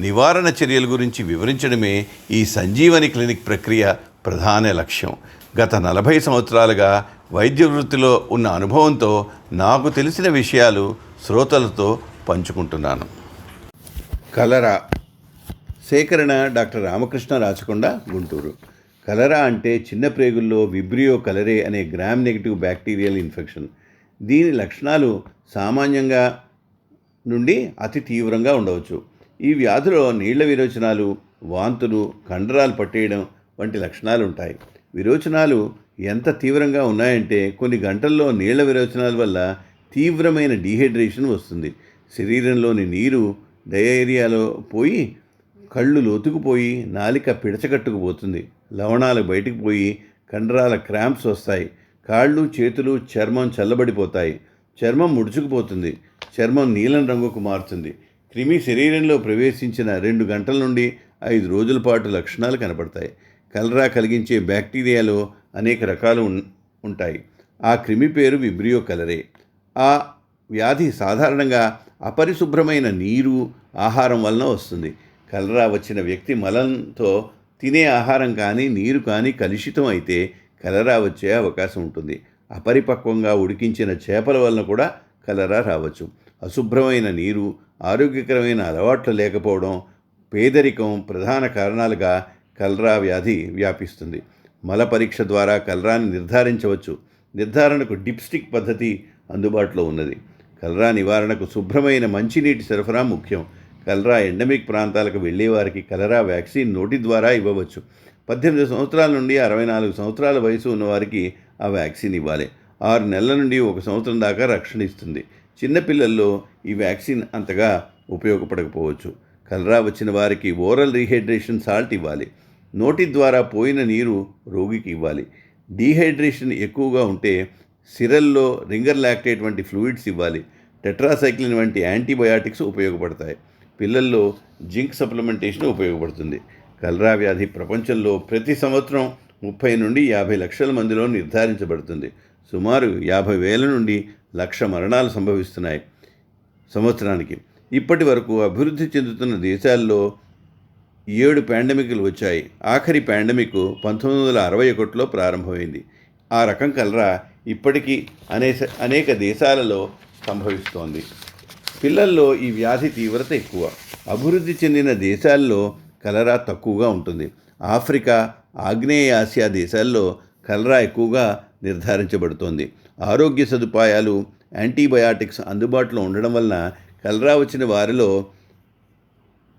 నివారణ చర్యల గురించి వివరించడమే ఈ సంజీవని క్లినిక్ ప్రక్రియ ప్రధాన లక్ష్యం. గత నలభై సంవత్సరాలుగా వైద్య వృత్తిలో ఉన్న అనుభవంతో నాకు తెలిసిన విషయాలు శ్రోతలతో పంచుకుంటున్నాను. కలరా. సేకరణ డాక్టర్ రామకృష్ణ రాచకొండ గుంటూరు. కలరా అంటే చిన్న ప్రేగుల్లో విబ్రియో కలరే అనే గ్రామ్ నెగిటివ్ బ్యాక్టీరియల్ ఇన్ఫెక్షన్. దీని లక్షణాలు సామాన్యంగా నుండి అతి తీవ్రంగా ఉండవచ్చు. ఈ వ్యాధిలో నీళ్ళ విరోచనాలు వాంతులు కండరాలు పట్టేయడం వంటి లక్షణాలు ఉంటాయి విరోచనాలు ఎంత తీవ్రంగా ఉన్నాయంటే కొన్ని గంటల్లో నీళ్ళ విరోచనాల వల్ల తీవ్రమైన డీహైడ్రేషన్ వస్తుంది. శరీరంలోని నీరు డయేరియాలో పోయి కళ్ళు లోతుకుపోయి నాలిక పిడచగట్టుకుపోతుంది. లవణాలు బయటికి పోయి కండరాల క్రాంప్స్ వస్తాయి. కాళ్ళు చేతులు చర్మం చల్లబడిపోతాయి. చర్మం ముడుచుకుపోతుంది. చర్మం నీలం రంగుకు మారుతుంది. క్రిమి శరీరంలో ప్రవేశించిన రెండు గంటల నుండి ఐదు రోజుల పాటు లక్షణాలు కనపడతాయి. కలరా కలిగించే బ్యాక్టీరియాలో అనేక రకాలు ఉంటాయి. ఆ క్రిమి పేరు విబ్రియో కలరే. ఆ వ్యాధి సాధారణంగా అపరిశుభ్రమైన నీరు ఆహారం వలన వస్తుంది. కలరా వచ్చిన వ్యక్తి మలంతో తినే ఆహారం కానీ నీరు కానీ కలుషితం అయితే కలరా వచ్చే అవకాశం ఉంటుంది. అపరిపక్వంగా ఉడికించిన చేపల వలన కూడా కలరా రావచ్చు. అశుభ్రమైన నీరు ఆరోగ్యకరమైన అలవాట్లు లేకపోవడం పేదరికం ప్రధాన కారణాలుగా కలరా వ్యాధి వ్యాపిస్తుంది. మల పరీక్ష ద్వారా కలరాని నిర్ధారించవచ్చు. నిర్ధారణకు డిప్స్టిక్ పద్ధతి అందుబాటులో ఉన్నది. కలరా నివారణకు శుభ్రమైన మంచినీటి సరఫరా ముఖ్యం. కలరా ఎండమిక్ ప్రాంతాలకు వెళ్ళేవారికి కలరా వ్యాక్సిన్ నోటి ద్వారా ఇవ్వవచ్చు. పద్దెనిమిది సంవత్సరాల నుండి అరవై నాలుగు సంవత్సరాల వయసు ఉన్నవారికి ఆ వ్యాక్సిన్ ఇవ్వాలి. ఆరు నెలల నుండి ఒక సంవత్సరం దాకా రక్షణ ఇస్తుంది. చిన్నపిల్లల్లో ఈ వ్యాక్సిన్ అంతగా ఉపయోగపడకపోవచ్చు. కలరా వచ్చిన వారికి ఓరల్ రీహైడ్రేషన్ సాల్ట్ ఇవ్వాలి. నోటి ద్వారా పోయిన నీరు రోగికి ఇవ్వాలి. డీహైడ్రేషన్ ఎక్కువగా ఉంటే సిరల్లో రింగర్ లాక్టేట్ వంటి ఫ్లూయిడ్స్ ఇవ్వాలి. టెట్రాసైక్లిన్ వంటి యాంటీబయాటిక్స్ ఉపయోగపడతాయి. పిల్లల్లో జింక్ సప్లిమెంటేషన్ ఉపయోగపడుతుంది. కలరా వ్యాధి ప్రపంచంలో ప్రతి సంవత్సరం ముప్పై నుండి యాభై లక్షల మందిలో నిర్ధారించబడుతుంది. సుమారు యాభై వేల నుండి లక్ష మరణాలు సంభవిస్తున్నాయి సంవత్సరానికి. ఇప్పటి వరకు అభివృద్ధి చెందుతున్న దేశాల్లో ఏడు పాండమిక్లు వచ్చాయి. ఆఖరి పాండమిక్ పంతొమ్మిది వందల అరవై ఒకటిలో ప్రారంభమైంది. ఆ రకం కలరా ఇప్పటికీ అనేక అనేక దేశాలలో సంభవిస్తోంది. పిల్లల్లో ఈ వ్యాధి తీవ్రత ఎక్కువ. అభివృద్ధి చెందిన దేశాల్లో కలరా తక్కువగా ఉంటుంది. ఆఫ్రికా ఆగ్నేయ ఆసియా దేశాల్లో కలరా ఎక్కువగా నిర్ధారించబడుతోంది. ఆరోగ్య సదుపాయాలు యాంటీబయాటిక్స్ అందుబాటులో ఉండడం వలన కలరా వచ్చిన వారిలో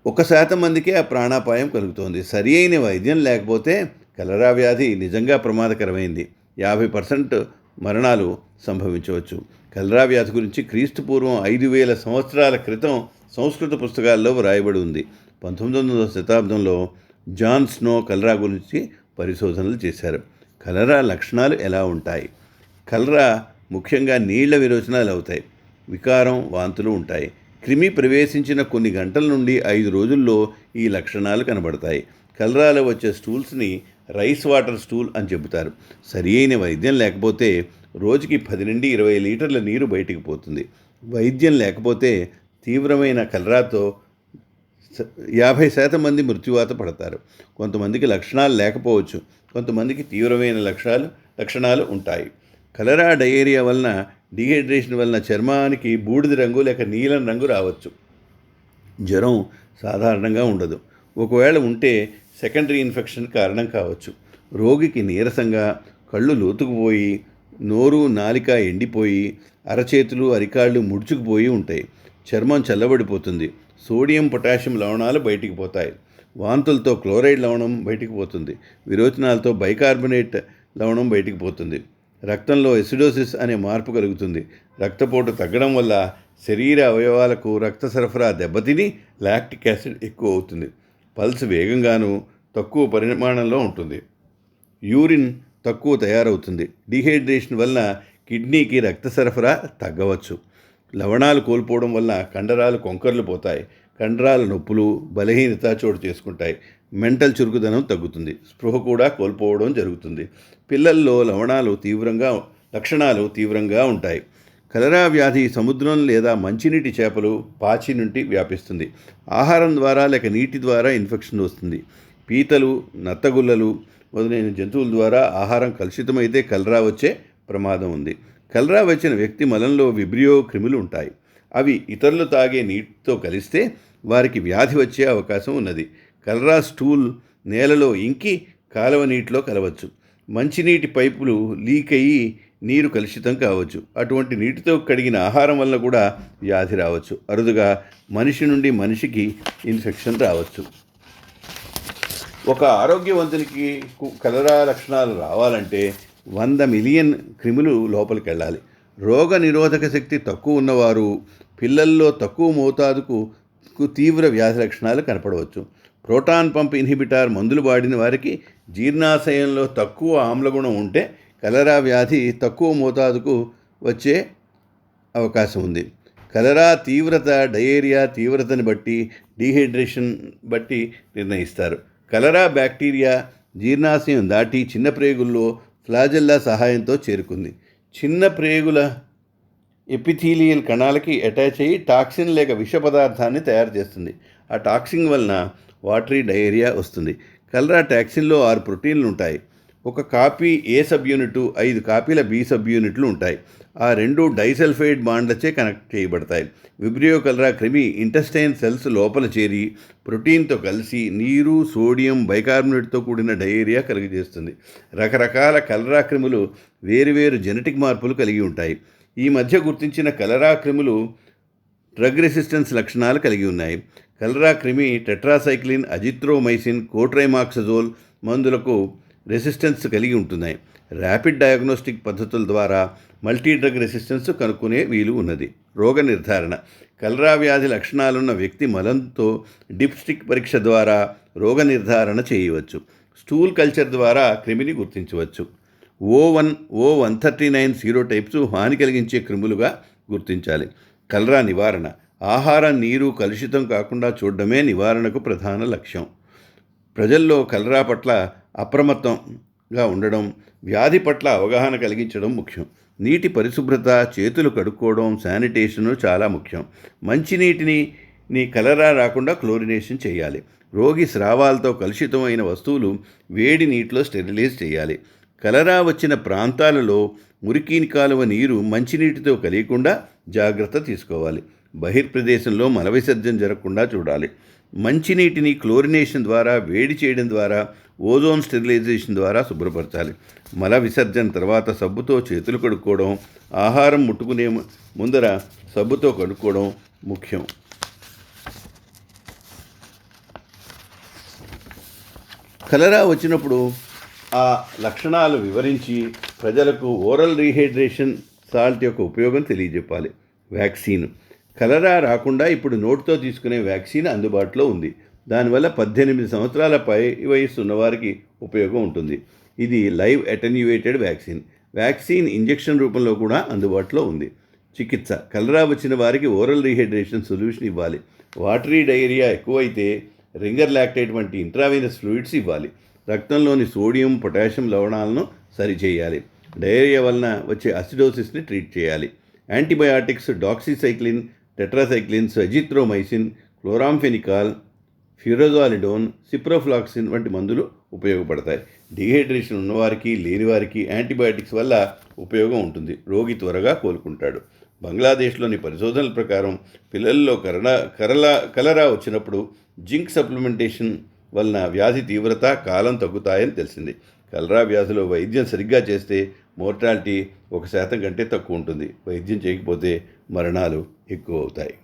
ఒక శాతం మందికే ఆ ప్రాణాపాయం కలుగుతోంది. సరి అయిన వైద్యం లేకపోతే కలరా వ్యాధి నిజంగా ప్రమాదకరమైంది. యాభై పర్సెంట్ మరణాలు సంభవించవచ్చు. కలరా వ్యాధి గురించి క్రీస్తు పూర్వం ఐదు వేల సంవత్సరాల క్రితం సంస్కృత పుస్తకాల్లో వ్రాయబడి ఉంది. పంతొమ్మిది వందల శతాబ్దంలో జాన్ స్నో కలరా గురించి పరిశోధనలు చేశారు. కలరా లక్షణాలు ఎలా ఉంటాయి? కలరా ముఖ్యంగా నీళ్ళ విరోచనాలు అవుతాయి వికారం వాంతులు ఉంటాయి. క్రిమి ప్రవేశించిన కొన్ని గంటల నుండి ఐదు రోజుల్లో ఈ లక్షణాలు కనబడతాయి. కలరాలో వచ్చే స్టూల్స్ని రైస్ వాటర్ స్టూల్ అని చెబుతారు. సరి అయిన వైద్యం లేకపోతే రోజుకి పది నుండి ఇరవై లీటర్ల నీరు బయటికి పోతుంది. వైద్యం లేకపోతే తీవ్రమైన కలరాతో యాభై శాతం మంది మృత్యువాత పడతారు. కొంతమందికి లక్షణాలు లేకపోవచ్చు. కొంతమందికి తీవ్రమైన లక్షణాలు లక్షణాలు ఉంటాయి. కలరా డయేరియా వలన డిహైడ్రేషన్ వలన చర్మానికి బూడిద రంగు లేక నీలం రంగు రావచ్చు. జ్వరం సాధారణంగా ఉండదు. ఒకవేళ ఉంటే సెకండరీ ఇన్ఫెక్షన్ కారణం కావచ్చు. రోగికి నీరసంగా కళ్ళు లోతుకుపోయి నోరు నాలిక ఎండిపోయి అరచేతులు అరికాళ్ళు ముడుచుకుపోయి ఉంటాయి. చర్మం చల్లబడిపోతుంది. సోడియం పొటాషియం లవణాలు బయటికి పోతాయి. వాంతులతో క్లోరైడ్ లవణం బయటికి పోతుంది. విరోచనాలతో బైకార్బోనేట్ లవణం బయటికి పోతుంది. రక్తంలో ఎసిడోసిస్ అనే మార్పు కలుగుతుంది. రక్తపోటు తగ్గడం వల్ల శరీర అవయవాలకు రక్త సరఫరా దెబ్బతిని లాక్టిక్ యాసిడ్ ఎక్కువ అవుతుంది. పల్స్ వేగంగాను తక్కువ పరిమాణంలో ఉంటుంది. యూరిన్ తక్కువ తయారవుతుంది. డిహైడ్రేషన్ వల్ల కిడ్నీకి రక్త సరఫరా తగ్గవచ్చు. లవణాలు కోల్పోవడం వల్ల కండరాలు కొంకర్లు పోతాయి. కండరాల నొప్పులు బలహీనత చోటు చేసుకుంటాయి. మెంటల్ చురుకుదనం తగ్గుతుంది. స్పృహ కూడా కోల్పోవడం జరుగుతుంది. పిల్లల్లో లవణాలు తీవ్రంగా లక్షణాలు తీవ్రంగా ఉంటాయి. కలరా వ్యాధి సముద్రం లేదా మంచినీటి చేపలు పాచి నుండి వ్యాపిస్తుంది. ఆహారం ద్వారా లేక నీటి ద్వారా ఇన్ఫెక్షన్ వస్తుంది. పీతలు నత్తగుల్లలు మొదలైన జంతువుల ద్వారా ఆహారం కలుషితమైతే కలరా వచ్చే ప్రమాదం ఉంది. కలరా వచ్చిన వ్యక్తి మలంలో విబ్రియో క్రిములు ఉంటాయి. అవి ఇతరులు తాగే నీటితో కలిస్తే వారికి వ్యాధి వచ్చే అవకాశం ఉన్నది. కలరా స్టూల్ నేలలో ఇంకి కాలువ నీటిలో కలవచ్చు. మంచినీటి పైపులు లీక్ అయ్యి నీరు కలుషితం కావచ్చు. అటువంటి నీటితో కడిగిన ఆహారం వల్ల కూడా వ్యాధి రావచ్చు. అరుదుగా మనిషి నుండి మనిషికి ఇన్ఫెక్షన్ రావచ్చు. ఒక ఆరోగ్యవంతునికి కలరా లక్షణాలు రావాలంటే వంద మిలియన్ క్రిములు లోపలికి వెళ్ళాలి రోగ నిరోధక శక్తి తక్కువ ఉన్నవారు పిల్లల్లో తక్కువ మోతాదుకు తీవ్ర వ్యాధి లక్షణాలు కనపడవచ్చు. ప్రోటాన్ పంప్ ఇన్హిబిటార్ మందులు వాడిన వారికి జీర్ణాశయంలో తక్కువ ఆమ్లగుణం ఉంటే కలరా వ్యాధి తక్కువ మోతాదుకు వచ్చే అవకాశం ఉంది. కలరా తీవ్రత డయేరియా తీవ్రతని బట్టి డీహైడ్రేషన్ బట్టి నిర్ణయిస్తారు. కలరా బ్యాక్టీరియా జీర్ణాశయం దాటి చిన్న ప్రేగుల్లో ఫ్లాజెల్లా సహాయంతో చేరుకుంది. చిన్న ప్రేగుల ఎపిథీలియల్ కణాలకి అటాచ్ అయ్యి టాక్సిన్ లేక విష పదార్థాన్ని తయారు చేస్తుంది. ఆ టాక్సిన్ వలన వాటరీ డయేరియా వస్తుంది. కలరా టాక్సిన్లో ఆరు ప్రోటీన్లు ఉంటాయి. ఒక కాపీ ఏ సబ్ యూనిట్ ఐదు కాపీల బి సబ్ యూనిట్లు ఉంటాయి. ఆ రెండు డైసల్ఫైడ్ బాండ్లచే కనెక్ట్ చేయబడతాయి. విబ్రియో కలరా క్రిమి ఇంటెస్టైన్ సెల్స్ లోపల చేరి ప్రోటీన్తో కలిసి నీరు సోడియం బైకార్బోనేట్తో కూడిన డయేరియా కలుగజేస్తుంది. రకరకాల కలరా క్రిములు వేరువేరు జెనెటిక్ మార్పులు కలిగి ఉంటాయి. ఈ మధ్య గుర్తించిన కలరా క్రిములు డ్రగ్ రెసిస్టెన్స్ లక్షణాలు కలిగి ఉన్నాయి. కలరా క్రిమి టెట్రాసైక్లిన్ అజిత్రోమైసిన్ కోట్రైమాక్సజోల్ మందులకు రెసిస్టెన్స్ కలిగి ఉంటున్నాయి. ర్యాపిడ్ డయాగ్నోస్టిక్ పద్ధతుల ద్వారా మల్టీ డ్రగ్ రెసిస్టెన్స్ కనుక్కునే వీలు ఉన్నది. రోగ నిర్ధారణ. కలరా వ్యాధి లక్షణాలున్న వ్యక్తి మలంతో డిప్స్టిక్ పరీక్ష ద్వారా రోగ నిర్ధారణ చేయవచ్చు. స్టూల్ కల్చర్ ద్వారా క్రిమిని గుర్తించవచ్చు. O one O one thirty nine zero types హాని కలిగించే క్రిములుగా గుర్తించాలి. కలరా నివారణ. ఆహారం నీరు కలుషితం కాకుండా చూడడమే నివారణకు ప్రధాన లక్ష్యం. ప్రజల్లో కలరా పట్ల అప్రమత్తంగా ఉండడం వ్యాధి పట్ల అవగాహన కలిగించడం ముఖ్యం. నీటి పరిశుభ్రత చేతులు కడుక్కోవడం శానిటేషను చాలా ముఖ్యం. మంచినీటిని నీ కలరా రాకుండా క్లోరినేషన్ చేయాలి. రోగి స్రావాలతో కలుషితమైన వస్తువులు వేడి నీటిలో స్టెరిలైజ్ చేయాలి. కలరా వచ్చిన ప్రాంతాలలో మురికి కాలువ నీరు మంచినీటితో కలియకుండా జాగ్రత్త తీసుకోవాలి. బహిర్ప్రదేశంలో మల విసర్జన జరగకుండా చూడాలి. మంచినీటిని క్లోరినేషన్ ద్వారా వేడి చేయడం ద్వారా ఓజోన్ స్టెరిలైజేషన్ ద్వారా శుభ్రపరచాలి. మల విసర్జన తర్వాత సబ్బుతో చేతులు కడుక్కోవడం ఆహారం ముట్టుకునే ముందర సబ్బుతో కడుక్కోవడం ముఖ్యం. కలరా వచ్చినప్పుడు ఆ లక్షణాలు వివరించి ప్రజలకు ఓరల్ రీహైడ్రేషన్ సాల్ట్ యొక్క ఉపయోగం తెలియజెప్పాలి. వ్యాక్సిన్. కలరా రాకుండా ఇప్పుడు నోటితో తీసుకునే వ్యాక్సిన్ అందుబాటులో ఉంది. దానివల్ల పద్దెనిమిది సంవత్సరాల పై వయస్సు ఉన్నవారికి ఉపయోగం ఉంటుంది. ఇది live attenuated vaccine. Vaccine injection రూపంలో కూడా అందుబాటులో ఉంది. చికిత్స. కలరా వచ్చిన వారికి ఓరల్ రీహైడ్రేషన్ సొల్యూషన్ ఇవ్వాలి. వాటరీ డైరియా ఎక్కువైతే రింగర్ లాక్టేట్ వంటి ఇంట్రావీనస్ ఫ్లూయిడ్స్ ఇవ్వాలి. రక్తంలోని సోడియం పొటాషియం లవణాలను సరిచేయాలి. డయేరియా వలన వచ్చే అసిడోసిస్ని ట్రీట్ చేయాలి. Antibiotics doxycycline tetracycline azithromycin chloramphenicol furazolidone ciprofloxacin వంటి మందులు ఉపయోగపడతాయి. డిహైడ్రేషన్ ఉన్నవారికి లేనివారికి యాంటీబయాటిక్స్ వల్ల ఉపయోగం ఉంటుంది. రోగి త్వరగా కోలుకుంటాడు. బంగ్లాదేశ్లోని పరిశోధనల ప్రకారం పిల్లల్లో కరణ కరల కలరా వచ్చినప్పుడు జింక్ సప్లిమెంటేషన్ వలన వ్యాధి తీవ్రత కాలం తగ్గుతాయని తెలిసింది. కలరా వ్యాధిలో వైద్యం సరిగ్గా చేస్తే మోర్టాలిటీ ఒక శాతం కంటే తక్కువ ఉంటుంది. వైద్యం చేయకపోతే మరణాలు ఎక్కువ అవుతాయి.